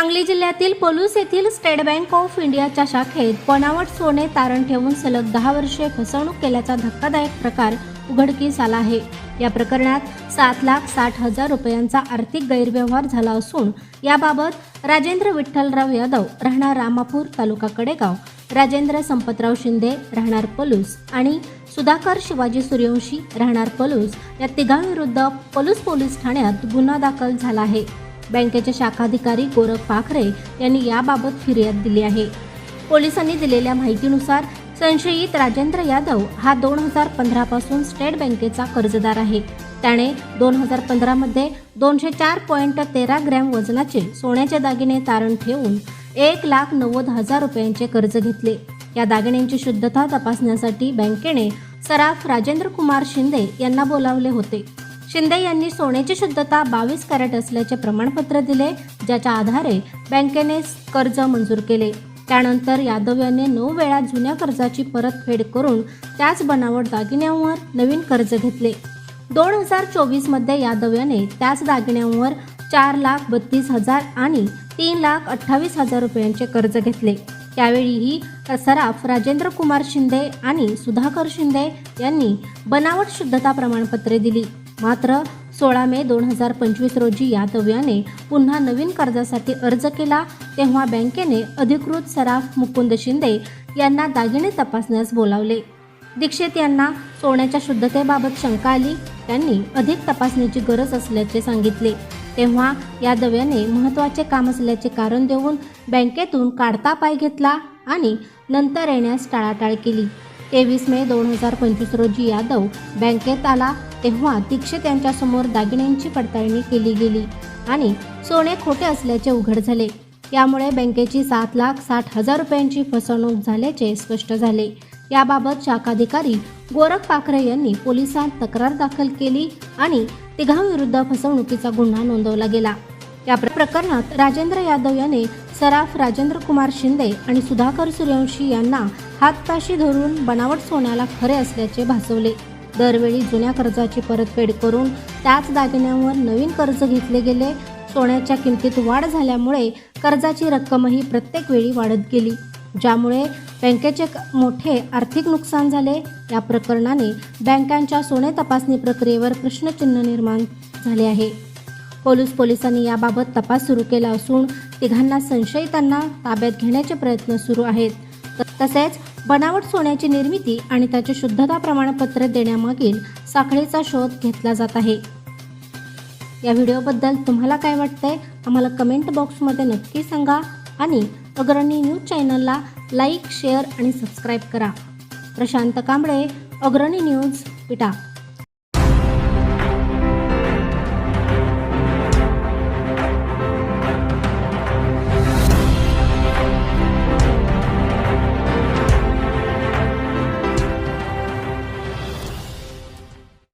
सांगली जिल्ह्यातील पलूस येथील state bank of इंडियाच्या शाखेत बनावट सोने तारण ठेवून सलग दहा वर्षे फसवणूक केल्याचा धक्कादायक प्रकार उघडकीस आला आहे. या प्रकरणात सात लाख साठ हजार रुपयांचा आर्थिक गैरव्यवहार झाला असून याबाबत राजेंद्र विठ्ठलराव यादव राहणार रामापूर तालुका कडेगाव राजेंद्र संपतराव शिंदे राहणार पलूस आणि सुधाकर शिवाजी सूर्यवंशी राहणार पलूस या तिघांविरुद्ध पलूस पोलीस ठाण्यात गुन्हा दाखल झाला आहे. बँकेचे शाखाधिकारी गोरख पाखरे यांनी याबाबत फिर्याद दिली आहे. पोलिसांनी दिलेल्या माहितीनुसार संशयित राजेंद्र यादव हा दोन हजार पंधरापासून स्टेट बँकेचा कर्जदार आहे. त्याने दोन हजार पंधरामध्ये दोनशे चार पॉईंट तेरा ग्रॅम वजनाचे सोन्याचे दागिने तारण ठेवून एक लाख नव्वद हजार रुपयांचे कर्ज घेतले. या दागिन्यांची शुद्धता तपासण्यासाठी बँकेने सराफ राजेंद्र कुमार शिंदे यांना बोलावले होते. शिंदे यांनी सोन्याची शुद्धता बावीस कॅरेट असल्याचे प्रमाणपत्र दिले ज्याच्या आधारे बँकेने कर्ज मंजूर केले. त्यानंतर यादव यांनी नऊ वेळा जुन्या कर्जाची परतफेड करून त्याच बनावट दागिन्यांवर नवीन कर्ज घेतले. दोन हजार चोवीसमध्ये यादव याने त्याच दागिन्यांवर चार लाख बत्तीस हजार आणि तीन लाख अठ्ठावीस हजार रुपयांचे कर्ज घेतले. त्यावेळीही सराफ राजेंद्र कुमार शिंदे आणि सुधाकर शिंदे यांनी बनावट शुद्धता प्रमाणपत्रे दिली. मात्र सोळा मे दोन हजार पंचवीस रोजी यादव याने पुन्हा नवीन कर्जासाठी अर्ज केला तेव्हा बँकेने अधिकृत सराफ मुकुंद शिंदे यांना दागिने तपासण्यास बोलावले. दीक्षित यांना सोन्याच्या शुद्धतेबाबत शंका आली त्यांनी अधिक तपासण्याची गरज असल्याचे सांगितले. तेव्हा यादव याने महत्त्वाचे काम असल्याचे कारण देऊन बँकेतून काढता पाय घेतला आणि नंतर येण्यास टाळाटाळ केली. तेवीस मे दोन हजार पंचवीस रोजी यादव बँकेत आला तेव्हा दीक्षित यांच्यासमोर दागिन्यांची पडताळणी केली गेली आणि सोने खोटे असल्याचे उघड झाले. यामुळे बँकेची सात लाख साठ हजार रुपयांची फसवणूक झाल्याचे स्पष्ट झाले. याबाबत शाखाधिकारी गोरख पाखरे यांनी पोलिसांत तक्रार दाखल केली आणि तिघांविरुद्ध फसवणुकीचा गुन्हा नोंदवला गेला. या प्र- प्रकरणात राजेंद्र यादव याने सराफ राजेंद्र कुमार शिंदे आणि सुधाकर सूर्यवंशी यांना हातपाशी धरून बनावट सोन्याला खरे असल्याचे भासवले. दरवेळी जुन्या कर्जाची परतफेड करून त्याच दागिन्यांवर नवीन कर्ज घेतले गेले. सोन्याच्या किमतीत वाढ झाल्यामुळे कर्जाची रक्कमही प्रत्येक वेळी वाढत गेली. ज्यामुळे बँकेचे मोठे आर्थिक नुकसान झाले. या प्रकरणाने बँकांच्या सोने तपासणी प्रक्रियेवर प्रश्नचिन्ह निर्माण झाले आहे. पोलीस पोलिसांनी याबाबत तपास सुरू केला असून तिघांना संशयितांना ताब्यात घेण्याचे प्रयत्न सुरू आहेत. त- तसेच बनावट सोन्याची निर्मिती आणि त्याचे शुद्धता प्रमाणपत्र देण्यामागील साखळीचा शोध घेतला जात आहे. या व्हिडिओबद्दल तुम्हाला काय वाटतंय? आम्हाला कमेंट बॉक्समध्ये नक्की सांगा आणि अग्रणी न्यूज चॅनलला लाईक शेअर आणि सबस्क्राईब करा. प्रशांत कांबळे अग्रणी न्यूज पिटा